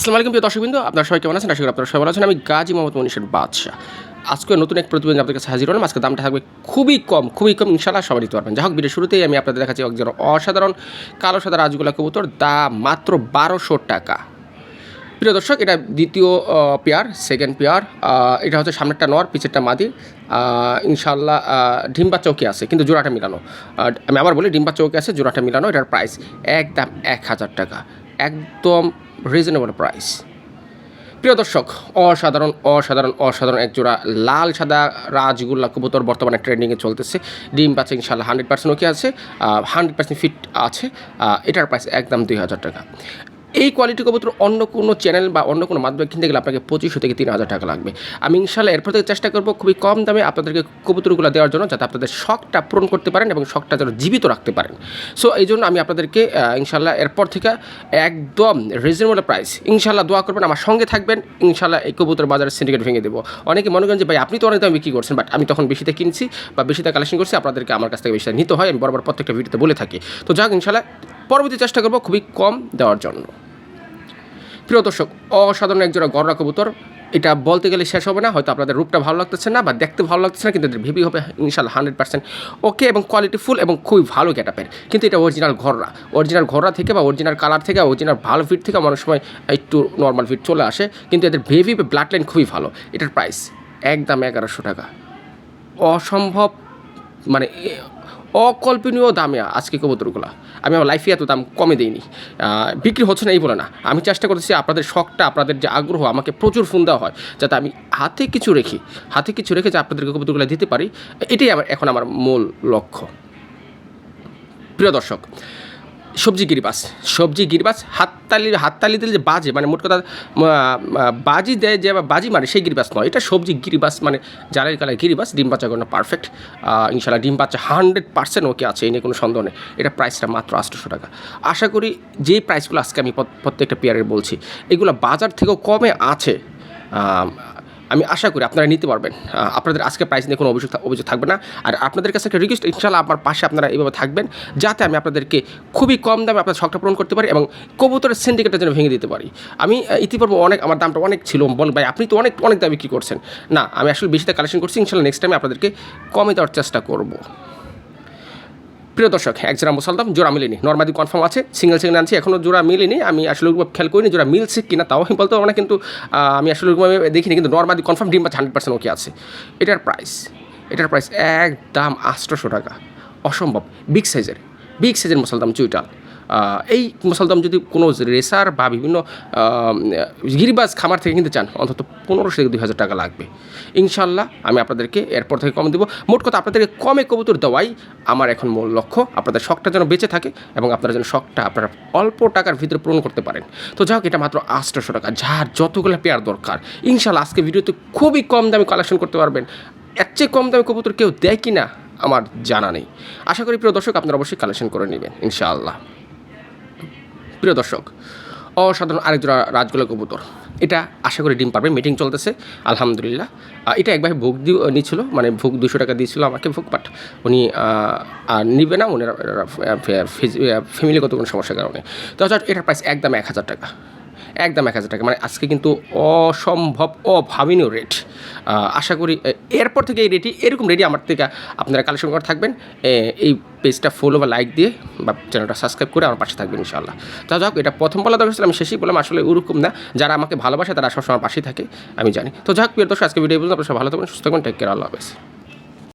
আসসালামু আলাইকুম প্রিয় দর্শকবৃন্দ, আপনারা সবাই কেমন আছেন? আশা করি আপনারা সবাই আছেন। আমি গাজী মোহাম্মদ মনীষের বাদশাহ। আজকে নতুন এক প্রতিবেদন আপনাদের কাছে হাজির হলাম। আজকে দামটা থাকবে খুবই কম খুবই কম ইনশাল্লাহ সবাই দিতে পারবেন। যাই হোক ভিডিও শুরুতেই আমি আপনাদের দেখাচ্ছি একজন অসাধারণ কালো সাদা রাজগুলা কবুতর দাম মাত্র বারোশো টাকা। প্রিয় দর্শক, এটা দ্বিতীয় পেয়ার সেকেন্ড পেয়ার এটা হচ্ছে সামনেরটা নর, পিছেরটা মাদি। ইনশাল্লাহ ডিম্বা চৌকি আছে, কিন্তু জোড়াটা মিলানো। আমি আবার বলি ডিম্বা চৌকি আছে, জোড়াটা মিলানো, এটার প্রাইস একদম এক হাজার টাকা। একদম রিজনেবল প্রাইস প্রিয় দর্শক, অসাধারণ অসাধারণ অসাধারণ এক জোড়া লাল সাদা রাজগুল্লা কবুতর বর্তমানে ট্রেন্ডিংয়ে চলতেছে। ডিম পাচ্ছে ইনশাল্লাহ হান্ড্রেড পার্সেন্ট ওকে আছে? হান্ড্রেড পার্সেন্ট ফিট আছে। এটার প্রাইস একদম দুই হাজার টাকা। এই কোয়ালিটি কবুতর অন্য কোনো চ্যানেল বা অন্য কোনো মাধ্যমে কিনতে গেলে আপনাকে পঁচিশশো থেকে তিন হাজার টাকা লাগবে। আমি ইনশাল্লাহ এরপর থেকে চেষ্টা করব খুবই কম দামে আপনাদেরকে কবুতরগুলো দেওয়ার জন্য যাতে আপনাদের শখটা পূরণ করতে পারেন এবং শখটা যেন জীবিত রাখতে পারেন। সো এই জন্য আমি আপনাদেরকে ইনশাল্লাহ এরপর থেকে একদম রিজনেবল প্রাইস ইনশাল্লাহ দোয়া করবেন, আমার সঙ্গে থাকবেন ইনশাল্লাহ এই কবুতর বাজারের সিন্ডিকেট ভেঙে দেবো। অনেকে মনে করেন যে, ভাই, আপনি তো অনেক দামে বিক্রি করছেন বাট আমি তখন বেশিতে কিনছি বা বেশিতে কালেকশন করছি, আপনাদেরকে আমার কাছ থেকে বেশিতে নিতে হয়। আমি বরাবর প্রত্যেকটা ভিডিওতে বলে থাকি। তো যাক ইনশাল্লাহ পরবর্তী চেষ্টা করব খুবই কম দেওয়ার জন্য। প্রিয় দর্শক, অসাধারণ একজোড়া গররা কবুতর। এটা বলতে গেলে শেষ হবে না, হয়তো আপনাদের রূপটা ভালো লাগতেছে না বা দেখতে ভালো লাগতেছে না, কিন্তু এদের ভেবি হবে ইনশাল্লাহ হান্ড্রেড পার্সেন্ট ওকে এবং কোয়ালিটি ফুল এবং খুবই ভালো ক্যাটাপের কিন্তু এটা অরিজিনাল ঘররা। অরিজিনাল ঘররা থেকে বা অরিজিনাল কালার থেকে, অরিজিনাল ভালো ফিট থেকে অনেক সময় একটু নর্মাল ফিট চলে আসে, কিন্তু এদের ভেবি ব্লাড লাইন খুবই ভালো। এটার প্রাইস একদম এগারোশো টাকা। অসম্ভব মানে অকল্পনীয় দামে আজকে কবুতরগুলো। আমি আমার লাইফে এত দাম কমে দিইনি। বিক্রি হচ্ছে না, এই বলে না। আমি চেষ্টা করতেছি আপনাদের শখটা, আপনাদের যে আগ্রহ, আমাকে প্রচুর ফোন দেওয়া হয়, যাতে আমি হাতে কিছু রেখি, হাতে কিছু রেখে যে আপনাদেরকে কবুতরগুলো দিতে পারি। এটাই আমার, এখন আমার মূল লক্ষ্য। প্রিয় দর্শক সবজি গিরিবাস সবজি গিরিবাস, হাততালি হাততালি দিলে যে বাজে মানে মোট কথা বাজি দেয় যে বাজি মারে সেই গিরিবাস নয়। এটা সবজি গিরিবাস মানে জালের কালার গিরিবাস, ডিম বাচ্চা কোনো পারফেক্ট ইনশাল্লাহ ডিম বাচ্চা হান্ড্রেড পার্সেন্ট ওকে আছে এই নিয়ে কোনো সন্দেহ নেই। এটা প্রাইসটা মাত্র আটশোশো টাকা। আশা করি যে প্রাইসগুলো আজকে আমি প্রত্যেকটা পেয়ারের বলছি, এগুলো বাজার থেকেও কমে আছে। আমি আশা করি আপনারা নিতে পারবেন। আপনাদের আজকে প্রাইস নিয়ে কোনো অভিযোগ অভিযোগ থাকবে না। আর আপনাদের কাছে একটা রিকোয়েস্ট ইনশাল্লাহ আমার পাশে আপনারা এইভাবে থাকবেন, যাতে আমি আপনাদেরকে খুবই কম দামে আপনার শখটা পূরণ করতে পারি এবং কবুতরের সিন্ডিকেটের যেন ভেঙে দিতে পারি। আমি ইতিপূর্বে অনেক, আমার দামটা অনেক ছিল। বল ভাই, আপনি তো অনেক অনেক দামে বিক্রি করছেন? না, আমি আসলে বেশিটা কালেকশন করছি। ইনশাল্লাহ নেক্সট টাইম আপনাদেরকে কমে দেওয়ার চেষ্টা করব। প্রিয় দর্শক এক জোড়া মুসালদাম, জোড়া মিলেনি। নর্মাদি কনফার্ম আছে সিঙ্গেল সিঙ্গেল আনছি এখনও জোড়া মিলেনি। আমি আসলে ওরকম খেয়াল করিনি, জোড়া মিলছে কিনা তাও আমি বলতে পারব না, কিন্তু আমি আসলে ওইভাবে দেখিনি, কিন্তু নর্মাদি কনফার্ম ডিম হান্ড্রেড পার্সেন্ট ওকে আছে। এটার প্রাইস এটার প্রাইস একদম আটশোশো টাকা। অসম্ভব। বিগ সাইজের বিগ সাইজের মুসালদাম চুইটাল এই মুসালদাম যদি কোনো রেসার বা বিভিন্ন গিরিবাজ খামার থেকে কিনতে চান, অন্তত পনেরোশো থেকে দুই হাজার টাকা লাগবে। ইনশাল্লাহ আমি আপনাদেরকে এরপর থেকে কম দেবো। মোট কথা আপনাদেরকে কমে কবুতর দেওয়াই আমার এখন মূল লক্ষ্য। আপনাদের শখটা যেন বেঁচে থাকে এবং আপনারা যেন শখটা আপনারা অল্প টাকার ভিতরে পূরণ করতে পারেন। তো যাই এটা মাত্র আটশোশো টাকা। যার যতগুলো পেয়ার দরকার ইনশাল্লাহ আজকে ভিডিওতে খুবই কম দামে কালেকশন করতে পারবেন। এর চেয়ে কম দামে কবুতর কেউ দেয় কি না আমার জানা নেই। আশা করি প্রিয় দর্শক, আপনারা অবশ্যই কালেকশন করে নেবেন, ইনশাআল্লাহ। প্রিয় দর্শক, অসাধারণ আরেক জোড়া রাজগোলা কবুতর। এটা আশা করি ডিম পারবে মিটিং চলতেছে, আলহামদুলিল্লাহ। এটা একবার ভোগ দিয়ে নিয়েছিল মানে ভোগ দুশো টাকা দিয়েছিল আমাকে ভোগ বাট উনি আর নিবে না উনি ফ্যামিলিগত কোনো সমস্যার কারণে। তো এটা প্রাইস একদম এক হাজার টাকা। একদম এক হাজার টাকা। মানে আজকে কিন্তু অসম্ভব অভাবনীয় রেট আশা করি এরপর থেকে এই রেটই এরকম রেটই আমার থেকে আপনারা কালেকশন করে থাকবেন। এই পেজটা ফলো বা লাইক দিয়ে বা চ্যানেলটা সাবস্ক্রাইব করে আমার পাশে থাকবেন ইনশাআল্লাহ। তা যাক, এটা প্রথম বলা দরকার আমি শেষই বললাম, আসলে ওরকম না। যারা আমাকে ভালোবাসে, তারা সবসময় আমার পাশেই থাকে, আমি জানি। তো যাক, প্রিয় দর্শক আজকে ভিডিও বলুন আপনার সব ভালো থাকবেন, সুস্থ থাকবেন টেক কেয়ার আল্লাহ হাফেজ।